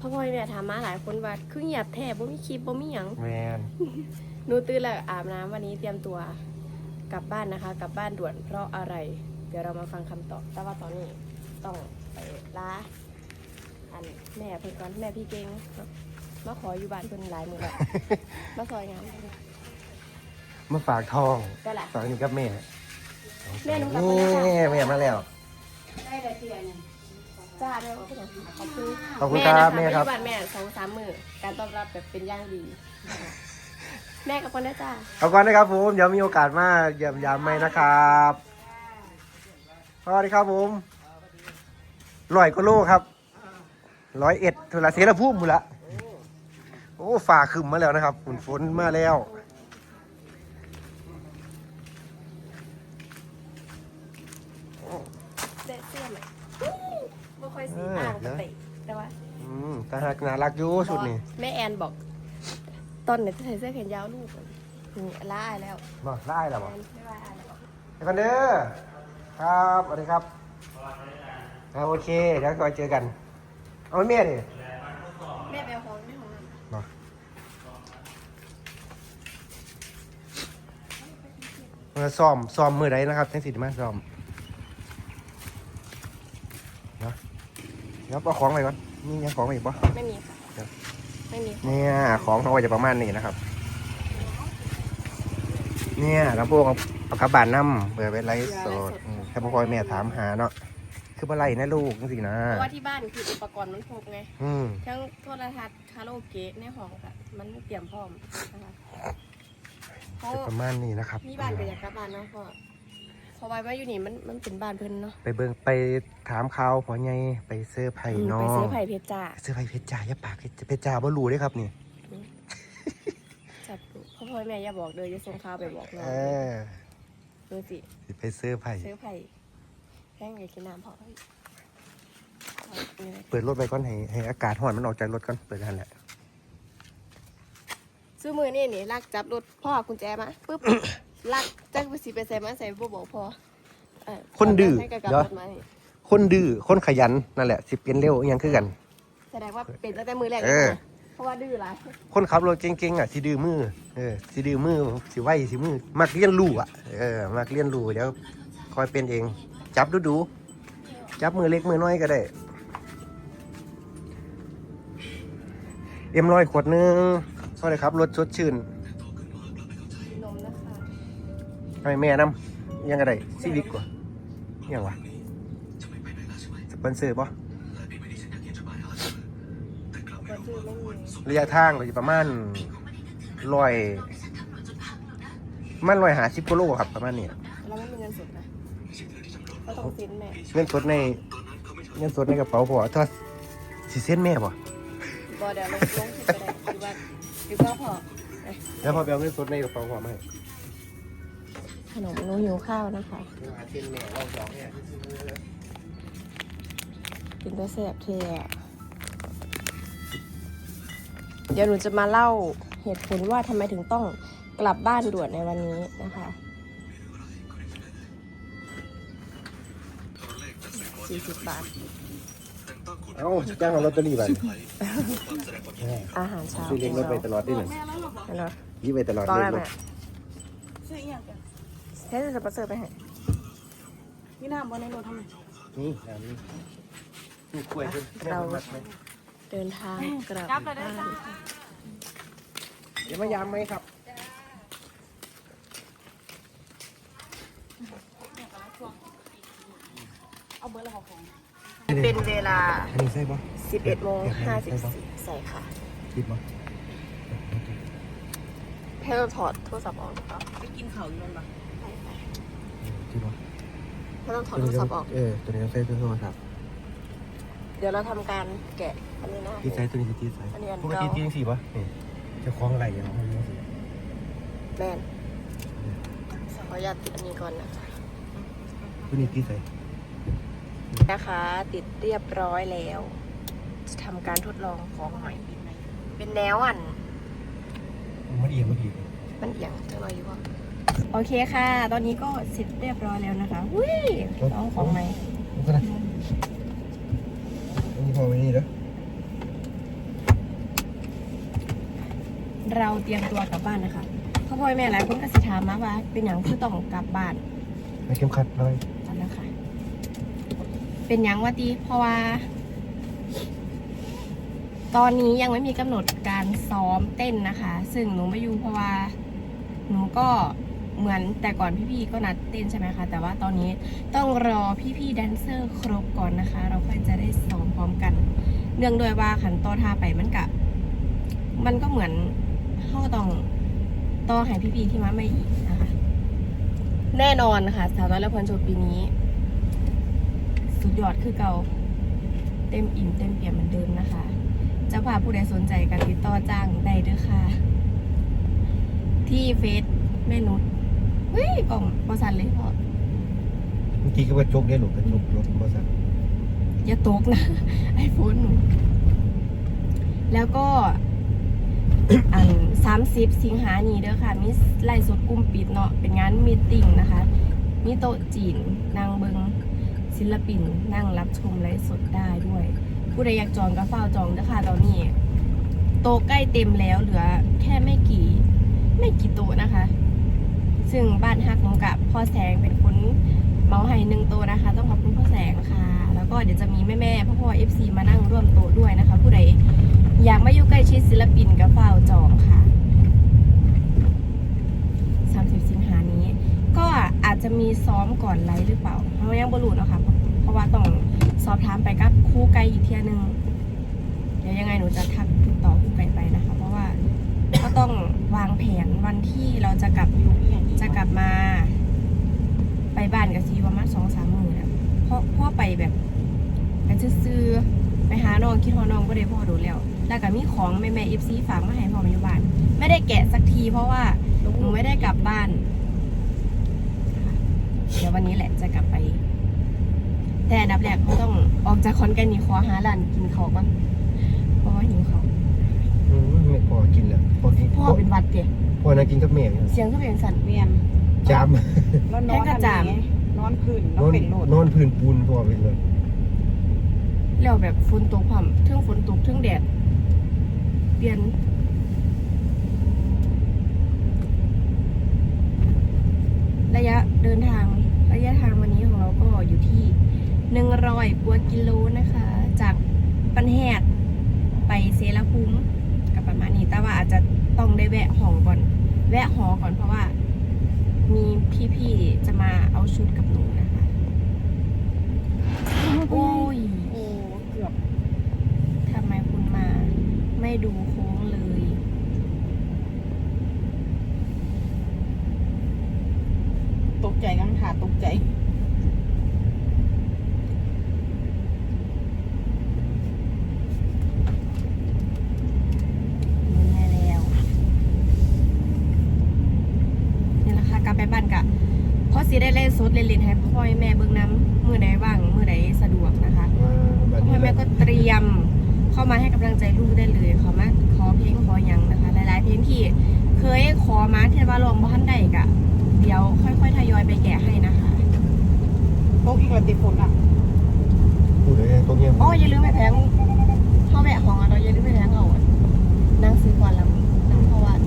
พ่อพ่อยแม่ถามมาหลายคนว่าคือเงียบแท้บ่มีคลิปบ่มีหยังแมนหนูตื่นแล้วอาบน้ำวันนี้เตรียมตัวกลับบ้านนะคะ กลับบ้านด่วนเพราะอะไร เดี๋ยวเรามาฟังคำตอบ แต่ว่าตอนนี้ต้องไปลาอันแม่เพิ่นก่อนแม่พี่เก่งเนาะมาขออยู่บ้านเพิ่นหลายมื้อแล้ว มาซอยงานเพิ่น มาฝากทองก็แหละฝากนี่กับแม่แม่หนูกลับนี่มาแล้วค่ะแม่มาแล้ว จ้าด้วยขอบคุณขอบคุณขอบคุณครับแม่แม่นะครัคะบมาอยู่บ้านแม่สองสามมื้อการต้อนรับแบบเป็นอย่างดีนะคะแม่กับคนได้จ้าขอบคุณนะครับผมเดี๋ยวมีโอกาสมาเยี่ยมยามไหมนะครับสวัสดีครับผมร้อยกว่าโลครับร้อยเอ็ดทุลาเสรภูมิหมดละโอ้ฝ่าขึ้นมาแล้วนะครับฝนฝนมาแล้ว เสื้อเสื้อไหมไม่ค่ อยสีอ่างปกติแต่ว่าอืมตาหักน่ารักอยู่สุดนี่แม่แอนบอก ตอนไหนจะใส่เสื้อแขนยาวลูกอะนี่ล่าอายแล้วมาได้แล้วแอบ่นไม่ว่าอายแล้วเดี๋ยวกันเด้อครับสวัสดีครับครับโอเคเดี๋ยวก็เจอกัน เอาแม่ดิแม่ไปเอาของไม่ของมันมามาซ้อมซ้อมมือใดนะครับทั้งสิทธิ์มาซ้อมนะ เดี๋ยวเอาของไปก่อนนี่ยังของไปอีกปะไม่มีค่ะครับไม่มีเนี่ยของเขาก็จะประมาณนี้นะครับ เนี่ยลำโพงเอาเอากระบานน้ำเปิดเป็นไลฟ์สดอืมถ้าพ่อแม่ถามหาเนาะคืออะไรนะลูกจังสินะเพราะว่าที่บ้านคืออุปกรณ์มันครบไง อืมทั้งโทรทัศน์คาราโอเกะในห้องค่ะมันเตรียมพร้อมนะคะเพราะจะประมาณนี้นะครับ มีบ้านก็อยากกลับบ้านเนาะพ่อ เพอไว้ว่าอยู่นี่มันมันเป็นบ้านเพิ่นเนาะไปเบิ่งไปถามข่าวพอไงไปเสื้อไผ่อืมน้อไปงซื้อไผ่เพชรจ้าเสื้อไผ่เพชรจ่าอย่าปากเพชรจ่าบ่รู้เด้ครับนี่จับดูพ่อพ่อแม่อย่าบอกเลยอย่าส่งข่าวไปบอกน้องเออดูสิสิไปเสื้อไผ่ซื้อไผ่แห้งอย่ากินน้ำพอเอานี่เลยเปิดรถไปก่อนให้ให้อากาศร้อนมันออกจากรถก่อนเปิดทันแหละซื้อมือนี่นี่ลากจับรถพ่อกุญแจมาปุ๊บ ลากจักไปสิไปใส่มาใส่บ่บอกพ่อเออคนดื้อให้กับกลับเดี๋ยว รถมานี่คนดื้อคนขยันนั่นแหละสิเปลี่ยนเร็วอิหยังคือกัน แสดงว่าเป็นตั้งแต่มือแรกเออลยนะเพราะว่าดื้อหลายคนขับรถเก่งๆอะสิดื้อมือเออสิดื้อมือสิไหวสิมือมักเรียนรู้อะเออมักเรียนรู้เดี๋ยวคอยเป็นเอง จับดูดูๆจับมือเล็กมือน้อยก็ได้ เอ็มร้อยขวดหนึงสวัสดีครับรถชดชื่นน ให้แม่นำยังไงได้ซีวิกกว่ายังวะสปอนเซอร์ป่ะก็คือไม่มีระยะทางก็จะประมาณร้อยมันร้อยหาสิบกิโลครับประมาณนี้เราไม่มีเงินสดนะก็ต้องเซ็นแม่เงินสดในเงินสดในกระเป๋าพอถ้าสิเส้นแม่ป่ะบอเดี๋ยวลงลงที่ไปได้หรือว่าหรือว่าพอเอ้ยแล้วพอไปเอาเงินสดในกระเป๋าพอไหม ขนมหนูหิวข้าวนะคะเส้นแม่เราสองเนี่ยกินได้แซ่บเท่อะเดี๋ยวหนูจะมาเล่าเหตุผลว่าทำไมถึงต้องกลับบ้านด่วนในวันนี้นะคะสี่สิบบาท เอ้าจ้างเอาลอตเตอรี่ไปอาหารเช้าซื้อเลี้ยงรถไปตลอดด้วยหนึ่งเนาะยี่ไปตลอดตอนเลแรยกรแม่ถ เฮ้ยจะสปเซอร์ไปให้นี่น้ำบนในรถทำไมนี่แบบนี้นี่กล้วยขึ้นแม่นมัดไหมเดินทางกลับจับเลยได้บ้านจ้าเดี๋ยวมายามไหมครับเอาเบอร์ละของ เป็นเวลาอันนี้ใช่ปะ11โมง54ใส่ค่ะคิดปะให้เราถอดโทรศัพท์ออกหรือเปล่าไปกินเขาวอยู่นั่นปะ คิดปะไม่ต้องถอดโทรศัพท์ออก เออ ตัวนี้ต้องใช้ตัวโทรศัพท์เดี๋ยวเราทำการแกะอันนี้นะ ที่ใช้ตัวนี้คือที่ใช้อันนี้อันปกเก่าติที่ยังสี่ปะนี่จะคล้องอะไรอย่างเงี้ยแม่นขออนุญาตติดอันนี้ก่อนนะคะตัวนี้ที่ใส่นะคะติดเรียบร้อยแล้วจะทำการทดลองของใหม่เป็นแนวอันมันเอียงมันเอียงมันเอียงจังเลยอยู่ว่า โอเคค่ะ ตอนนี้ก็เสร็จเรียบร้อยแล้วนะคะอุ้ยน้องของใหม่มันก็ได้อันนี้พอไหมนี่เด้อเราเตรียมตัวกลับบ้านนะคะพ่อพ่อแม่หลายคนก็สิถามมาว่า เป็นอย่างที่ต้องกลับบ้านไม่เข้มขัดเลยตอนแล้วค่ะ เป็นอย่างว่าตีเพราะว่า ตอนนี้ยังไม่มีกำหนดการซ้อมเต้นนะคะ ซึ่งหนูไม่อยู่เพราะว่าหนูก็ เหมือนแต่ก่อนพี่ๆก็นัดเต้นใช่ไหมคะ แต่ว่าตอนนี้ต้องรอพี่ๆแดนเซอร์ครบก่อนนะคะ เราค่อยจะได้ซ้อมพร้อมกัน เนื่องด้วยว่าขันต่อท่าไปมันกะมันก็เหมือนเขาต้องต่อให้พี่ๆที่มาไม่อีกนะคะ แน่นอนค่ะสาวน้อยและพลโชว์ปีนี้ สุดยอดคือเก่าเต็มอิ่มเต็มเปี่ยมเหมือนเดิมนะคะจะพาผู้ใดสนใจกันติดต่อจ้างได้เด้อค่ะ ที่เฟซแม่นุช เฮ้ยกล่องบอสันเลยพ่อเมื่อกี้ก็กระจกเนี่ยหนูกระจกรถมอเตอร์ไซค์อย่าตกนะไอโฟนหนูแล้วก็อันสามสิบสิงหานี้เด้อค่ะ มีไล่สดกลุ่มปิดเนาะเป็นงานมีตติ้งนะคะ มีโต๊ะจีนนางเบิงศิลปินนั่งรับชมไลฟ์สดได้ด้วย ผู้ใดอยากจองก็เฝ้าจองเด้อค่ะตอนนี้ โต๊ะใกล้เต็มแล้วเหลือแค่ไม่กี่ ไม่กี่โต๊ะนะคะ ซึ่งบ้านฮักน้องกับพ่อแสงเป็นคนเมาให้หนึ่งโต๊ะนะคะ ต้องขอบคุณพ่อแสงค่ะ แล้วก็เดี๋ยวจะมีแม่แม่พ่อพ่อเอฟซีมานั่งร่วมโตด้วยนะคะ ผู้ใดอยากมาอยู่ใกล้ชิดศิลปินก็เฝ้าจองค่ะ 30 สิงหานี้ ก็อาจจะมีซ้อมก่อนไลฟ์หรือเปล่าเรายังบรูเนะคะ เพราะว่าต้องสอบถามไปกับครู่ไกลอีกเที่ยนึงเดี๋ยวยังไงหนูจะทักติดต่อครู่ไกลไปนะคะ เพราะว่าก็ต้องวางแผนวันที่เราจะกลับอยู่ จะกลับมา ไปบ้านกับซีประมาณสองสามหมื่นะเพราะพ่อไปแบบไปซื้อไปหาน้องคิดว่าน้องก็ได้พ่อโดนแล้ว แล้วก็มีของแม่แม่เอฟซีฝากมาให้พ่อมาอยู่บ้าน ไม่ได้แกะสักทีเพราะว่าหนูไม่ได้กลับบ้าน เดี๋ยววันนี้แหละจะกลับไป แต่ดับแรกเขาต้องออกจากคอนแกนนี่ขอหาร้านกินเขาวก่อนเพราะว่าหิวเขาว ไม่พอกินแล้วพอกินพ่อเป็นหวัดเดียพอนะกินกับแม่เนี่ยเสียงก็เป็นสั่นเมียนจามแล้วนอนแค่กระจามอันนี้นอนพื้นนแล้วอนเป็นโหลดนอนพื้นปูนพอไปเลยแล้วแบบฝนตกพร้อมเทิงฝนตกเทิงแดดเปลี่ยนระยะเดินทางระยะทางวันนี้ของเราก็อยู่ที่หนึ่งร้อยกว่ากิโลนะคะ จากปันแหดไปเซรภูมิกับ ประมาณนี้แต่ว่าอาจจะต้องได้แวะหอก่อน แวะหอก่อนเพราะว่า มีพี่ๆจะมาเอาชุดกับหนูนะคะโอ้ยโอ้เกือบทำไมคุณมา ไม่ดูโค้ง สดเล่นๆให้ค่อยแม่เบิ่งน้ำมือใดว่างมือใดสะดวกนะคะพ่อแม่ก็เตรียมเข้ามาให้กำลังใจลูกได้เลยขอมาขอเพลงขอยังนะคะ หลายๆเพลงที่เคยขอมาที่ว่าลองบ้านใดกะเดี๋ยวค่อยๆทยอยไปแกะให้นะคะโต๊ะอีกแบบติดฝนอะพูดเลยโต๊ะเงียบอ๋ออย่าลืมไปแพงพ่อแม่ของเราอย่าลืมไปแพงเอาหนั่งซื้อก่อนแล้วนั่งพวัน